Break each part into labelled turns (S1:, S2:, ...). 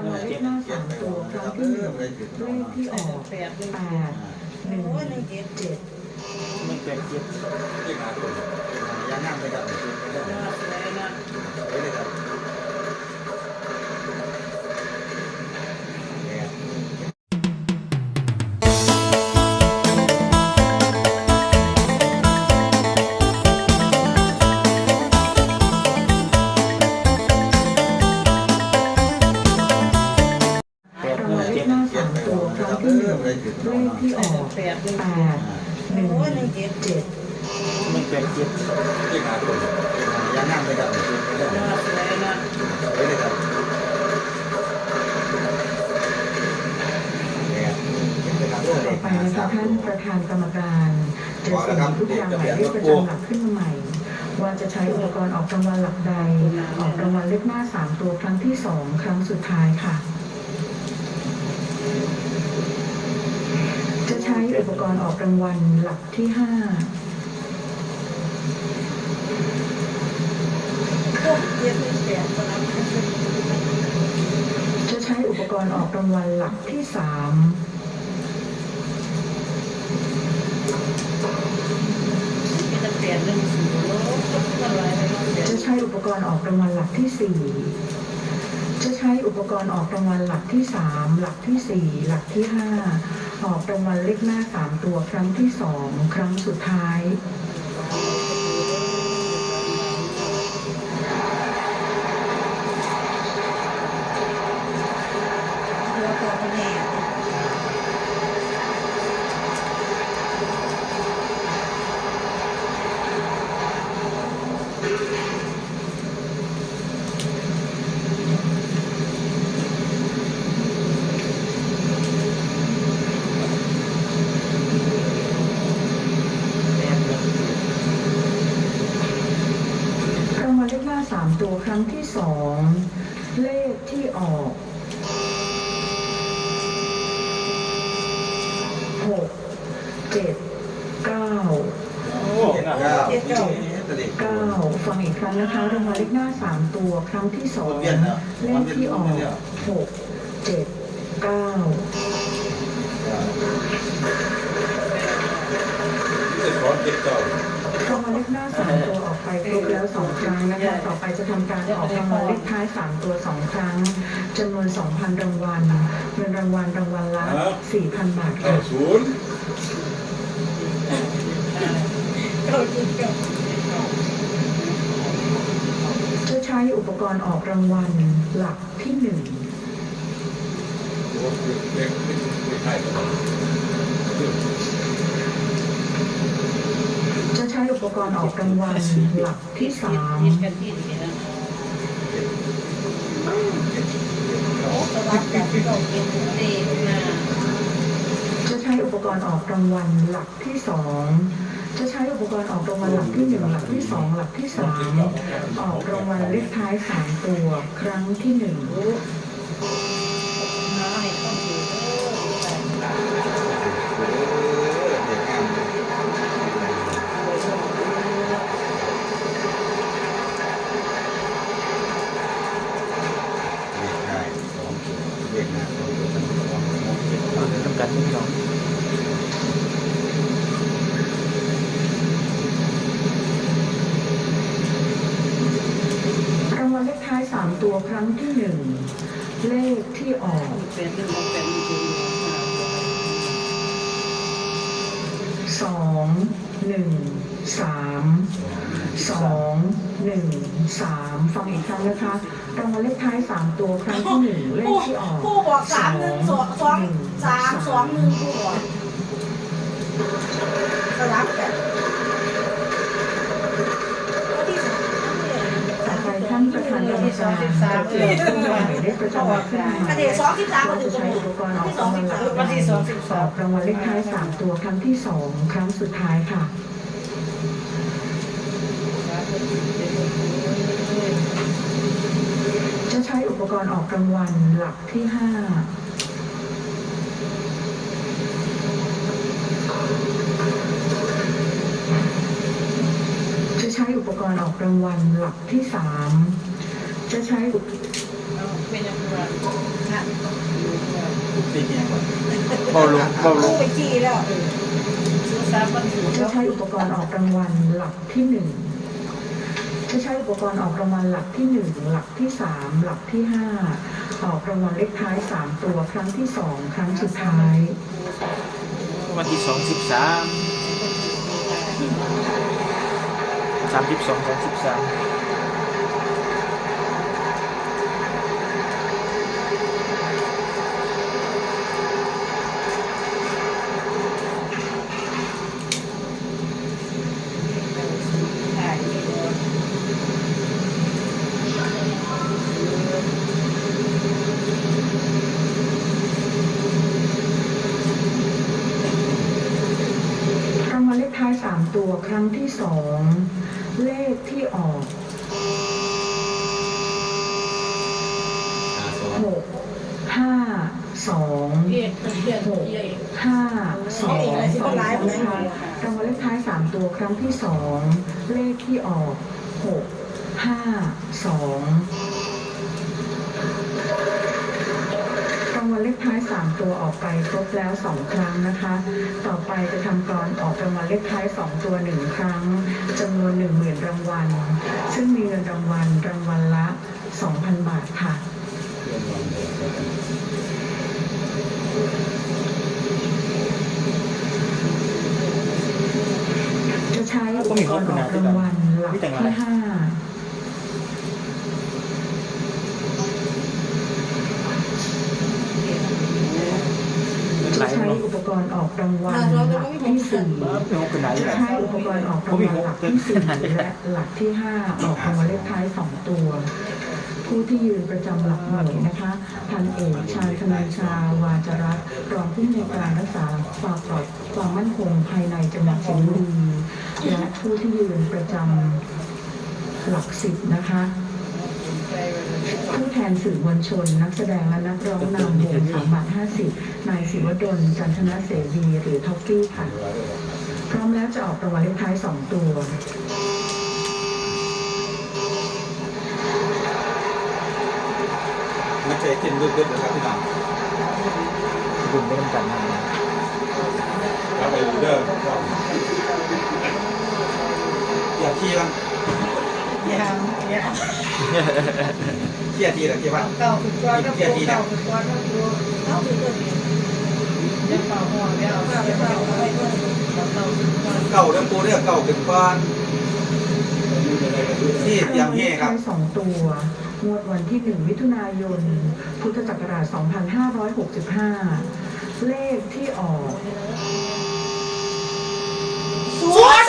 S1: างวัลเลขหน้าสามตัวครั้งที่หนึ่งเลขที่ออกแปดหนึ่งเจ็ด
S2: หนึ่งแปดเจ็ด
S3: ที่มาตัวยานั่งไปกับได้ไปเลยครับ
S2: จ็ด
S1: หนึ่งแปดเจ็ด
S3: ที่มาตัวยานั่งไปกับได้ไปเลยครับเนี่ยเป็นการ
S1: ต่อไปนะคะท่านประธานกรรมการจะเสนอทุกอย่างหมายเลขประจำหลักขึ้นมาใหม่ว่าจะใช้อุปกรณ์ออกรางวัลหลักใด ออกรางวัลเลขหน้าสามตัวครั้งที่สองครั้งสุดท้ายค่ะ จะใช้อุปกรณ์ออกรางวัลหลักที่ห้าจะใช้อุปกรณ์ออกรางวัลหลักที่สามจะใช้อุปกรณ์ออกรางวัลหลักที่สี่จะใช้อุปกรณ์ออกรางวัลหลักที่สามหลักที่สี่หลักที่ห้า ออกรางวัลเลขหน้าสามตัวครั้งที่สองครั้งสุดท้าย
S2: แปดหนึ่ง
S1: รางวัลเลขหน้าสามตัวครั้งที่ สองเลขที่ออกหกเจ็ดเก้า
S2: โอ้
S3: เจ็ด
S2: น่ะ
S3: เก้าเก้าตัวเด็ก
S1: เก้าฟังอีกครั้งนะคะรางวัลเลขหน้าสามตัวครั้งที่สอง
S3: เวียนแล้ว
S1: เลขที่ออกหกเจ็ดเก้า
S3: ที่สองเจ็ดเก้ารา
S1: งวัลเลขหน้าสามตัวออกไป ครบแล้วสองครั้งนะคะต่อไปจะทำการออกรางวัลเลขท้ายสามตัวสองครั้งจำนวนสองพันรางวัลเงินรางวัลรางวัลละสี่พันบาท
S3: เก้า
S1: ค่ะ
S3: ศูนย์
S1: จะใช้อุปกรณ์ออกรางวัลหลักที่หนึ่ง
S3: โอ้เด็กไม่ใช่ตัว
S1: จะใช้อุปกรณ์ออกรางวัลหลักที่สามจะใช้อุปกรณ์ออกรางวัลหลักที่สองจะใช้อุปกรณ์ออกรางวัลหลักที่หนึ่งหลักที่สองหลักที่สามออกรางวัลเลขท้ายสามตัว ครั้งที่หนึ่ง
S3: เด็กงามเด็กได้สองเด็กนะสองตัวทั้งสองสองเจ็ด
S2: เอาเดี๋ยวทำการที่สอง
S1: รางวัลเลขท้ายสาม ตัวครั้งที่หนึ่งเลขที่ออกสองหนึ่งสามสองหนึ่งสามฟังอีกครั้งนะคะรางวัลเลขท้ายสามตัวครั้งที่หนึ่งเลขที่ออก
S4: ผู้บอกสามหนึ่งสองสองสามสองหนึ่งผู้บอกสลับกั
S1: น ประธานกรรมการจะเปิดเครื่องหมายเลขประจำหลักขึ้นมา
S4: อันนี้สองสิบสาม
S1: เรา
S4: มาถึ
S1: จะ
S4: งตรง
S1: ใช้
S4: นี้
S1: อุปกรณ์ออก
S4: ที่สอ
S1: รางงวั
S4: สิ
S1: ล
S4: บ
S1: หลั
S4: สากมวันที่สองสิบส
S1: อ
S4: อ
S1: องกรางวัลเลขท้ายสามตัวครั้งที่สองครั้งสุดท้ายค่ะจะใช้อุปกรณ์ออกรางวัลหลักที่ห้าจะใช้อุปกรณ์ออกรางวัลหลักที่สาม จะใช้อุป
S4: เป็นยังไง
S3: ตีเกียงก่อน
S2: เบาลงเบาล
S4: ลูก
S2: ง
S4: ไปจีแล้ว
S1: จะใช้อุปกรณ์ออกรางวัลหลักที่หนึ่งจะใช้อุปกรณ์ออกรางวัลหลักที่หนึ่งหลักที่สามหลักที่ห้าออกรางวัลเลขท้ายสามตัวครั้งที่สองครั้งสุดท้าย
S2: วันที่สองสิบสามสามสิบสองสามสิบสาม
S1: เลขท้ายสามตัวครั้งที่สองเลขที่ออก
S3: หาสอง
S1: หกห้าสอง
S4: เพียรเพียร
S1: หก
S4: เพียร
S1: ห้าสอง
S4: เอาอีกเลยสิเอาไลฟ์ไหม
S1: รางวัลเลขท้ายสามตัวครั้งที่สองเลขที่ออกหกห้าสอง 3 ตัวออกไปครบแล้ว 2 ครั้งนะคะ ต่อไปจะทำกรอนออกรางวัลเลขท้าย 2 ตัว 1 ครั้งจำนวน 1 0,000 รางวัล ซึ่งมีเงินรางวัลรางวัลละ 2,000 บาทค่ะจะใช้กรณ์ออกรางวัลหลักที่ห้
S2: ร
S1: ณ์ออกรางวัลหลักที่สี่
S2: บ้าเป็นหกเป็นไหน
S1: จะ
S2: เลย
S1: ใช้อุปกรณ์ออกรางวัลหลักที่สี่และหลักที่ห้าออกรางวัลเลขท้ายสองตัว ผู้ที่ยืนประจำหลักหน่วยนะคะพันเอกชาญธนาชาวาจรัตน์รองผู้อำนวยการรักษาความปลอดความมั่นคงภายในจังหวัดสิงห์บุรีและผู้ที่ยืนประจำหลักสิบนะคะ ผู้แทนสื่อมวลชน นักแสดงและนักร้องนำวงสามบาทห้าสิบนายศิวดลจันทนาเสวีหรือท็อฟฟี่ค่ะ พร้อมแล้วจะออกรางวัลเลขท้ายสองตัว
S3: ไม่ใช่กินลึกๆนะครับพี่น้อง
S2: บุญไม่ต้องกันนะ
S3: แล้วไปดูเด้ออย่าขี้บ้าง
S4: ยังยัง
S3: เขี้ยทีหรือเขี้ยบ้าง
S4: เก่าคือก้อนก็เก่าคือก้อนก็คือเอาคือตัวนี้ยังเป่าหัวแล้วเป่าเป่าไปด้วยเป่าคือก้อน
S3: เก่าเรื่องปูเรื่องเก่าขึ้นก้อนที่เตรียมเฮ่ครับ
S1: รางวัลเลขท้ายสองตัวงวดวันที่1มิถุนายน พุทธศักราช 2565 เลขที่ออก
S4: สวย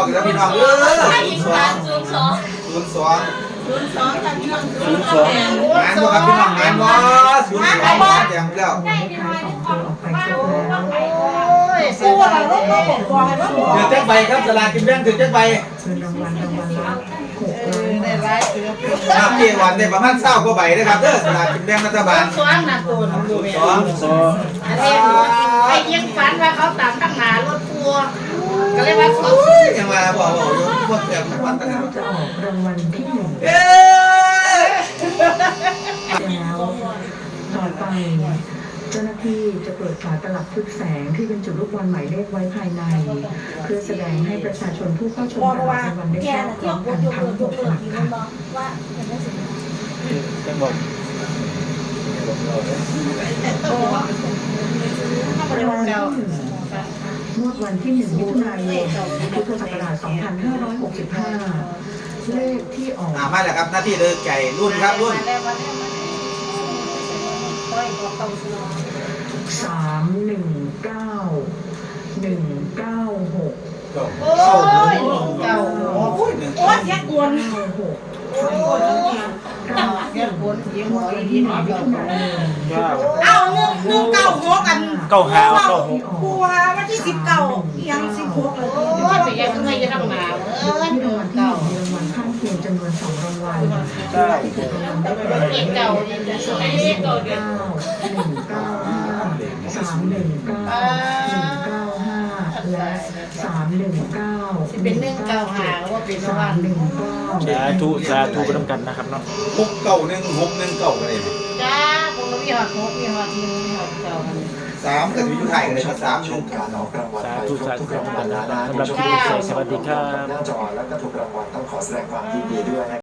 S3: พวกแล้วพี่น้องเออ
S4: ให้อีกการศูนย์สอง
S3: ศูนย์สอง
S4: ศูนย์สองกันช่วงศูนย์สอง
S3: งานบ่ครับพี่น้องงานบ่ศูนย์สองมาเตรียมแล้ว
S1: รางวัลเลขท้ายสองตัวออกไปครบแล้ว
S4: สู้อะไรรถเราบอกบอกให้ว่าบอก
S3: ถือแจ็คใบครับสลากกินแบ่งถือแจ็คใบ
S1: เงินรางวัลรางวัลละ6ล้านบาท
S3: ครับพี่วันได้ประมาณเศร้ากว่าใบนะครับเด้อสลากกินแบ่งรัฐบาล
S4: สองนะตูน
S3: ศูนย์สอง
S2: สอง
S4: อันนี้ไอ้ยังฝัน
S3: วั
S1: อนม
S3: ตั้ง
S1: แล้
S3: แต่
S1: วจะออกรางวัลที่หนึ่ง
S3: เอ้ย
S1: แล้วต่อไป เจ้าหน้าที่จะเปิดฝาตลับทึกแสงที่บรรจุลูกบอลหมายเลขไว้ภายใน เพื่อแสดงให้ประชาชนผู้เข้าชม
S4: บอก
S1: การ
S4: ว่า
S1: รางวัลได้
S4: แก
S1: ทราบพ
S4: เที่
S1: ร้
S4: ย
S1: อ
S4: ว
S1: ม
S4: ย
S1: กัน
S4: ก
S1: ทั้งหกหลัก
S4: เลิกยกเลิกที่มัน
S1: ค่ะ
S4: บอกว่าเป็นนักศึกษา
S2: จังบอก
S4: โอ้
S1: รางวัลที่หนึ่ง งวดวันที่หนึ่งมิถุนายนพุทธศักราช2565 เลขที่ออก
S3: อ่ามาแล้วครับหน้าที่เดินไก่รุ่นครับรุ่น
S1: สามหนึ่งเก้าหนึ่งเก้าหก
S4: โอ้ยเก่า
S3: โอ้ยหนึ่ง
S4: โอ้ยแยกกวน
S1: เก้าหก
S4: โอ้ย
S1: รางวัลที่หนึ่งงวดวันที่หนึ่งมิถุนายน
S2: ว้าว
S4: เอาหนึ่งหนึ่งเก่าหัวกัน
S2: เก้าหาเก้าหก
S4: กูหาวันที่สิบเก่ายังสิบหกเลยโอ้ยไปยังไงจะทำหนาวเออ
S1: ที่
S4: หนึ่
S1: ราง
S4: ง
S1: วัลที่ห
S4: เก่า
S1: นึ่งมีรางวัลข้างเคียงจำนวนสองรางวัล
S2: เก้า
S1: ที่ถูกรางวัลได้แก่
S4: เก็บเก่า
S1: สามหนึ่งเก้าหนึ่งเก้าห้าสามหนึ่งเก้า
S4: เอ
S1: หนึ่งเก้า
S4: สิเป็นเรื่องเก่าหาว่าเป็น
S1: สา
S4: ว่าม
S1: หนึ่งเก้า
S2: สาธุสาธุไปน้ำกันนะครับเนาะ
S3: หกเก่าหนึ่งหกหนึ่งเก่าอะไรเนี่ย
S4: จ้าคงมีหอดพกมีหอดมือมีหอดเก่ากัน
S3: สามกับอยู่ไทยกันเลยครับสามหนึ่ง
S5: การออกรางวัล
S2: สา
S5: ไป
S2: ธุ
S5: คร
S2: สา
S5: บ
S2: ธุ
S5: ทุก
S2: ไป
S5: ราง
S2: น้ำ
S5: วั
S2: กัน
S5: ล
S2: นะ
S5: นะ
S2: ครับ
S5: นะ
S2: สำหรับคลิปนี้สวัสดีครั
S5: ห
S2: บ
S5: น้าจอแล้วก็ถูกรางวัลต้องขอแสดงความยินดีด้วยนะ